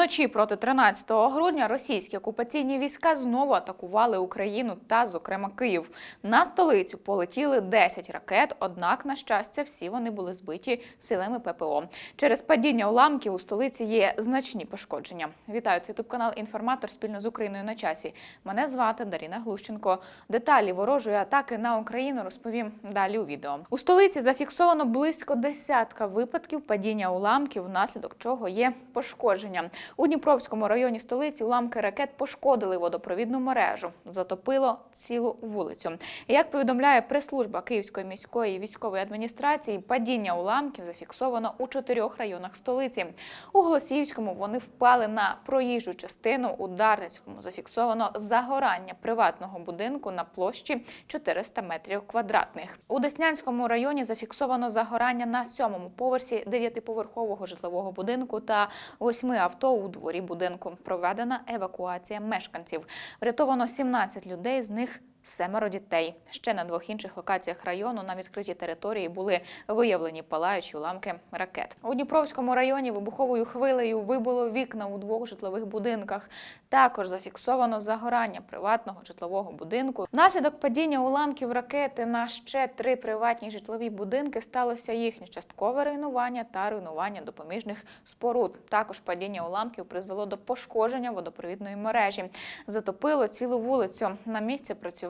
Вночі проти 13 грудня російські окупаційні війська знову атакували Україну та, зокрема, Київ. На столицю полетіли 10 ракет, однак, на щастя, всі вони були збиті силами ППО. Через падіння уламків у столиці є значні пошкодження. Вітаю це ютуб канал Інформатор спільно з Україною на часі. Мене звати Даріна Глущенко. Деталі ворожої атаки на Україну розповім далі у відео. У столиці зафіксовано близько десятка випадків падіння уламків, внаслідок чого є пошкодження. У Дніпровському районі столиці уламки ракет пошкодили водопровідну мережу, затопило цілу вулицю. Як повідомляє прес-служба Київської міської військової адміністрації, падіння уламків зафіксовано у чотирьох районах столиці. У Голосіївському вони впали на проїжджу частину. У Дарницькому зафіксовано загорання приватного будинку на площі 400 метрів квадратних. У Деснянському районі зафіксовано загорання на сьомому поверсі дев'ятиповерхового житлового будинку та восьми авто у дворі будинку. Проведена евакуація мешканців. Врятовано 17 людей, з них Семеро дітей. Ще на двох інших локаціях району на відкритій території були виявлені палаючі уламки ракет. У Дніпровському районі вибуховою хвилею вибило вікна у двох житлових будинках. Також зафіксовано загорання приватного житлового будинку. Внаслідок падіння уламків ракети на ще три приватні житлові будинки сталося їхнє часткове руйнування та руйнування допоміжних споруд. Також падіння уламків призвело до пошкодження водопровідної мережі. Затопило цілу вулицю. На місці працювали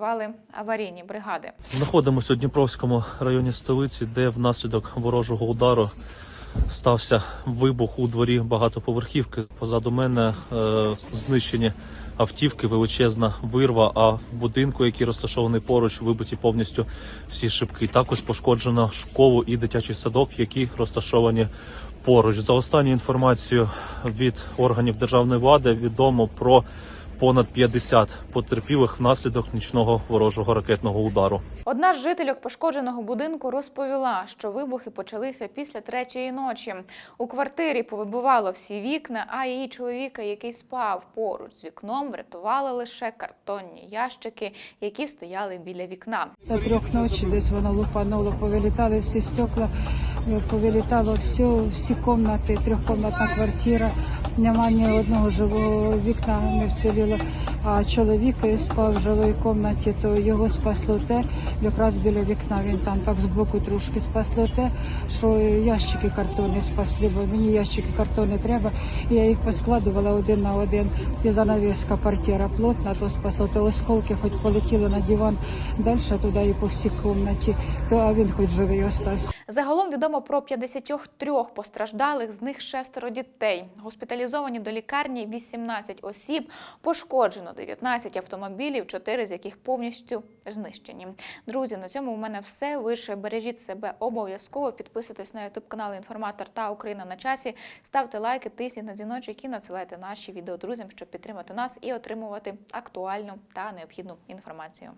аварійні бригади. Знаходимося у Дніпровському районі столиці, де внаслідок ворожого удару стався вибух у дворі багатоповерхівки. Позаду мене е, знищені автівки, величезна вирва. А в будинку, який розташований поруч, вибиті повністю всі шибки. Також пошкоджено школу і дитячий садок, які розташовані поруч. За останньою інформацією від органів державної влади відомо про понад 50 потерпілих внаслідок нічного ворожого ракетного удару. Одна з жительок пошкодженого будинку розповіла, що вибухи почалися після третьої ночі. У квартирі повибивало всі вікна, а її чоловіка, який спав поруч з вікном, врятували лише картонні ящики, які стояли біля вікна. До трьох ночі десь воно лупануло, повилітали всі стекла, повилітало все, всі кімнати, трьохкомнатна квартира. Нема ні одного живого вікна не вціліло. А чоловік спав в жилій кімнаті, то його спасло те, якраз біля вікна. Він там так збоку трошки спасло те, що ящики картонні спасли, бо мені ящики картонні треба. Я їх поскладувала один на один. І занавіска портера плотна, то спасло, то осколки хоч полетіли на диван далі туди і по всій кімнаті, то а він хоч живий остався. Загалом відомо про 53 постраждалих, з них шестеро дітей. Госпіталізовані до лікарні 18 осіб, пошкоджено 19 автомобілів, 4 з яких повністю знищені. Друзі, на цьому у мене все. Ви ще бережіть себе обов'язково. Підписуйтесь на ютуб канал Інформатор та Україна на часі. Ставте лайки, тисніть на дзвіночок і надсилайте наші відео друзям, щоб підтримати нас і отримувати актуальну та необхідну інформацію.